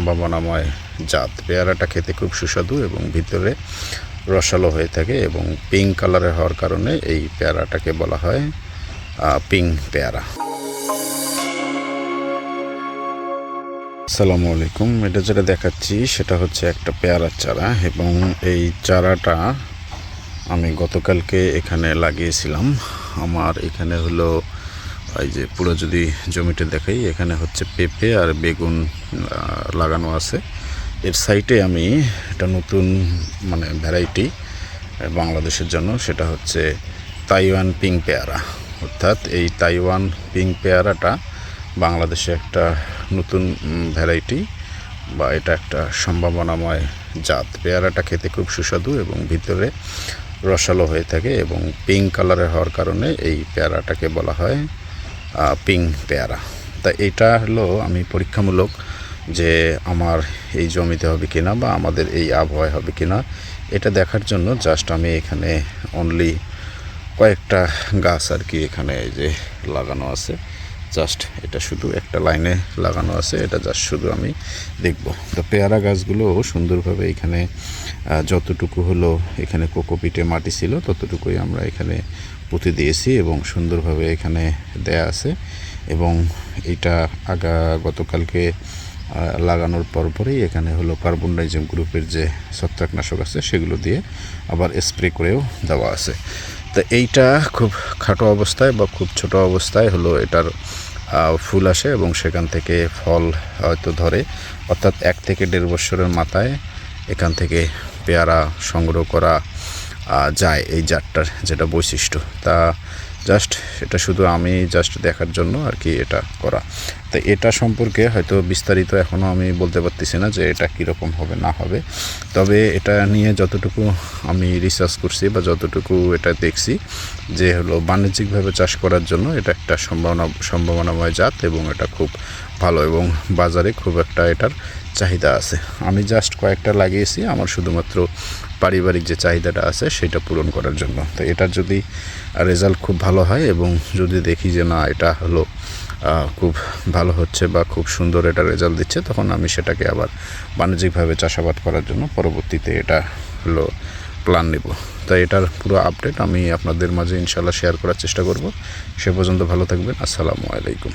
সম্ভাবনাময় জাত। পেয়ারাটা খেতে খুব সুস্বাদু এবং ভিতরে রসালো হয়ে থাকে এবং পিঙ্ক কালারের হওয়ার কারণে এই পেয়ারাটাকে বলা হয় পিঙ্ক পেয়ারা। আসসালামু আলাইকুম। এটা যেটা দেখাচ্ছি, সেটা হচ্ছে একটা পেয়ারার চারা এবং এই চারাটা আমি গতকালকে এখানে লাগিয়েছিলাম। আমার এখানে হলো এই যে পুরো যদি জমিটা দেখাই, এখানে হচ্ছে পেঁপে আর বেগুন লাগানো আছে। এর সাইটে আমি একটা নতুন মানে ভ্যারাইটি বাংলাদেশের জন্য, সেটা হচ্ছে তাইওয়ান পিং পেয়ারা। অর্থাৎ এই তাইওয়ান পিং পেয়ারাটা বাংলাদেশে একটা নতুন ভ্যারাইটি বা এটা একটা সম্ভাবনাময় জাত। পেয়ারাটা খেতে খুব সুস্বাদু এবং ভিতরে রসালো হয়ে থাকে এবং পিঙ্ক কালারের হওয়ার কারণে এই পেয়ারাটাকে বলা হয় পিঙ্ক পেয়ারা। তা এটা হলো আমি পরীক্ষামূলক যে আমার এই জমিতে হবে কিনা বা আমাদের এই আবহাওয়ায় হবে কিনা, এটা দেখার জন্য জাস্ট আমি এখানে অনলি কয়েকটা গাছ আর কি এখানে যে লাগানো আছে। জাস্ট এটা শুধু একটা লাইনে লাগানো আছে, এটা জাস্ট শুধু আমি দেখব। তো পেয়ারা গাছগুলো সুন্দরভাবে এখানে যতটুকু হলো এখানে কোকোপিটে মাটি ছিল, ততটুকুই আমরা এখানে পুঁতে দিয়েছি এবং সুন্দরভাবে এখানে দেয়া আছে এবং এটা আগা গতকালকে লাগানোর পরপরই এখানে হলো কার্বন ডাইজিম গ্রুপের যে ছত্রাকনাশক আছে সেগুলো দিয়ে আবার স্প্রে করেও দেওয়া আছে। তো এইটা খুব খাটো অবস্থায় বা খুব ছোট অবস্থায় হলো এটার ফুল আসে এবং সেখান থেকে ফল হয়তো ধরে। অর্থাৎ এক থেকে দেড় বছরের মাথায় এখান থেকে পেয়ারা সংগ্রহ করা যায় এই জাতটার যেটা বৈশিষ্ট্য। তা জাস্ট এটা শুধু আমি জাস্ট দেখার জন্য আর কি এটা করা। তো এটা সম্পর্কে হয়তো বিস্তারিত এখনও আমি বলতে পারতেছি না যে এটা কীরকম হবে, না হবে। তবে এটা নিয়ে যতটুকু আমি রিসার্চ করছি বা যতটুকু এটা দেখছি যে হলো বাণিজ্যিকভাবে চাষ করার জন্য এটা একটা সম্ভাবনা, সম্ভাবনাময় জাত এবং এটা খুব ভালো এবং বাজারে খুব একটা এটার চাহিদা আছে। আমি জাস্ট কয়েকটা লাগিয়েছি, আমার শুধুমাত্র পারিবারিক যে চাহিদাটা আছে, সেটা পূরণ করার জন্য। তো এটার যদি রেজাল্ট খুব ভালো হয় এবং যদি দেখি যে না, এটা হলো খুব ভালো হচ্ছে বা খুব সুন্দর এটা রেজাল্ট দিচ্ছে, তখন আমি সেটাকে আবার বাণিজ্যিকভাবে চাষাবাদ করার জন্য পরবর্তীতে এটা হলো প্ল্যান নেব। তাই এটার পুরো আপডেট আমি আপনাদের মাঝে ইনশাল্লাহ শেয়ার করার চেষ্টা করব। সে পর্যন্ত ভালো থাকবেন। আসসালামু আলাইকুম।